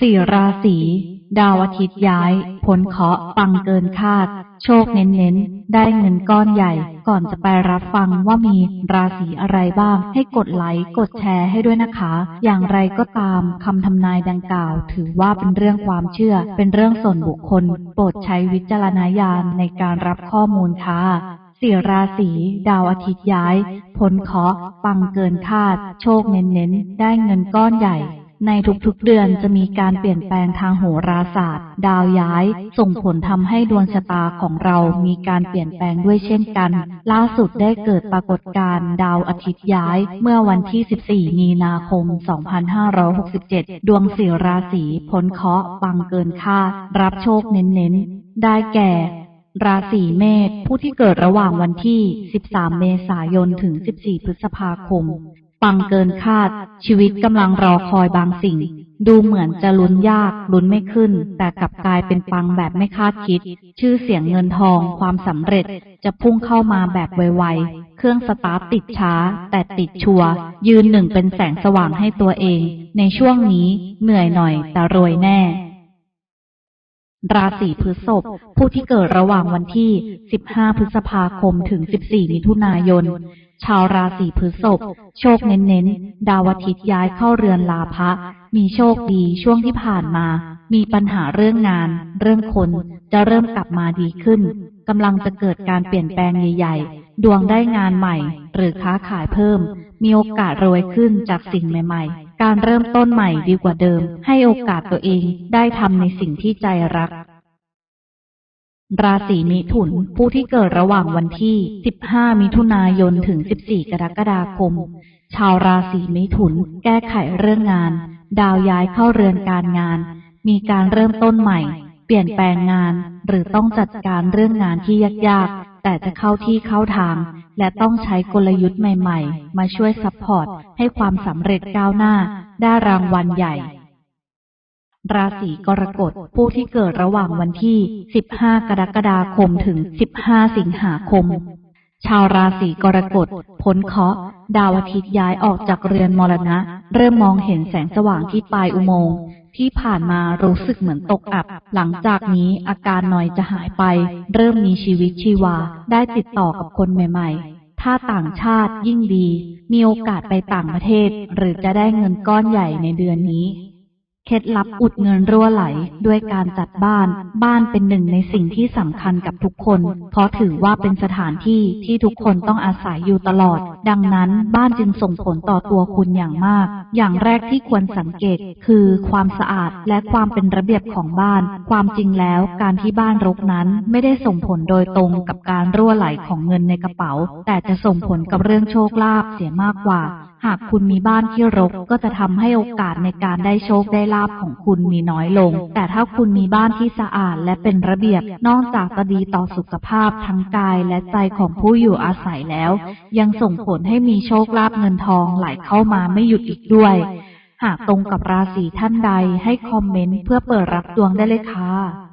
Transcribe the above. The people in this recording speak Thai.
สี่ราศีดาวอาทิตย์ย้าย ผลเคาะปังเกินคาด โชคเน้นๆ ได้เงินก้อนใหญ่ ก่อนจะไปรับฟังว่ามีราศีอะไรบ้าง ให้กดไลค์กดแชร์ให้ด้วยนะคะ อย่างไรก็ตามคำทำนายดังกล่าว ถือว่าเป็นเรื่องความเชื่อ เป็นเรื่องส่วนบุคคล โปรดใช้วิจารณญาณในการรับข้อมูลค่ะสี่ราศีดาวอาทิตย์ย้าย ผลเคาะปังเกินคาด โชคเน้นๆ ได้เงินก้อนใหญ่ ในทุกๆเดือนจะมีการเปลี่ยนแปลงทางโหราศาสตร์ ดาวย้าย ส่งผลทำให้ดวงชะตาของเรามีการเปลี่ยนแปลงด้วยเช่นกัน ล่าสุดได้เกิดปรากฏการณ์ดาวอาทิตย์ย้าย เมื่อวันที่ 14 มีนาคม 2567 ดวงสี่ราศีพ้นเคราะห์ปังเกินคาดรับโชคเน้นๆ ได้แก่ราศีเมษผู้ที่เกิดระหว่างวันที่ 13 เมษายน ถึง 14 พฤษภาคม ปังเกินคาด ชีวิตกำลังรอคอยบางสิ่ง ดูเหมือนจะลุ้นยาก ลุ้นไม่ขึ้น แต่กลับกลายเป็นปังแบบไม่คาดคิด ชื่อเสียงเงินทอง ความสำเร็จจะพุ่งเข้ามาแบบไวๆ เครื่องสตาร์ทติดช้า แต่ติดชัวยืนหนึ่งเป็นแสงสว่างให้ตัวเอง ในช่วงนี้เหนื่อยหน่อยแต่รวยแน่ราศีพฤษภผู้ที่เกิดระหว่างวันที่ 15 พฤษภาคม ถึง 14 มิถุนายน ชาวราศีพฤษภโชคเน้นๆ ดาวอาทิตย์ย้ายเข้าเรือนลาภะมีโชคดีช่วงที่ผ่านมา มีปัญหาเรื่องงาน เรื่องคนจะเริ่มกลับมาดีขึ้นกำลังจะเกิดการเปลี่ยนแปลงใหญ่ๆ ดวงได้งานใหม่ หรือค้าขายเพิ่ม มีโอกาสรวยขึ้นจากสิ่งใหม่ ๆ การเริ่มต้นใหม่ดีกว่าเดิม ให้โอกาสตัวเองได้ทำในสิ่งที่ใจรัก ราศีมิถุน ผู้ที่เกิดระหว่างวันที่ 15 มิถุนายน ถึง 14 กรกฎาคม ชาวราศีมิถุน แก้ไขเรื่องงาน ดาวย้ายเข้าเรือนการงาน มีการเริ่มต้นใหม่ เปลี่ยนแปลงงาน หรือต้องจัดการเรื่องงานที่ยากๆ แต่จะเข้าที่เข้าทาง และต้องใช้กลยุทธ์ใหม่ ๆ มาช่วยซัพพอร์ตให้ความสำเร็จก้าวหน้า ได้รางวัลใหญ่ ราศีกรกฎผู้ที่เกิดระหว่างวันที่ 15 กรกฎาคมถึง 15 สิงหาคม ชาวราศีกรกฎพ้นเคราะห์ดาวอาทิตย์ย้ายออกจากเรือนมรณะ เริ่มมองเห็นแสงสว่างที่ปลายอุโมงค์ที่ผ่านมารู้สึกเหมือนตกอับ หลังจากนี้อาการหน่อยจะหายไป เริ่มมีชีวิตชีวา ได้ติดต่อกับคนใหม่ๆ ถ้าต่างชาติยิ่งดี มีโอกาสไปต่างประเทศ หรือจะได้เงินก้อนใหญ่ในเดือนนี้ เคล็ดลับอุดเงินรั่วไหลด้วยการจัดบ้าน บ้านเป็นหนึ่งในสิ่งที่สำคัญกับทุกคน เพราะถือว่าเป็นสถานที่ที่ทุกคนต้องอาศัยอยู่ตลอด ดังนั้นบ้านจึงส่งผลต่อตัวคุณอย่างมาก อย่างแรกที่ควรสังเกตคือความสะอาดและความเป็นระเบียบของบ้าน ความจริงแล้วการที่บ้านรกนั้นไม่ได้ส่งผลโดยตรงกับการรั่วไหลของเงินในกระเป๋า แต่จะส่งผลกับเรื่องโชคลาภเสียมากกว่า หากคุณมีบ้านที่รกก็จะทำให้โอกาสในการได้โชคได้ลาภของคุณมีน้อยลง แต่ถ้าคุณมีบ้านที่สะอาดและเป็นระเบียบ นอกจากจะดีต่อสุขภาพทั้งกายและใจของผู้อยู่อาศัยแล้ว ยังส่งผลให้มีโชคลาภเงินทองไหลเข้ามาไม่หยุดอีกด้วย หากตรงกับราศีท่านใดให้คอมเมนต์เพื่อเปิดรับดวงได้เลยค่ะ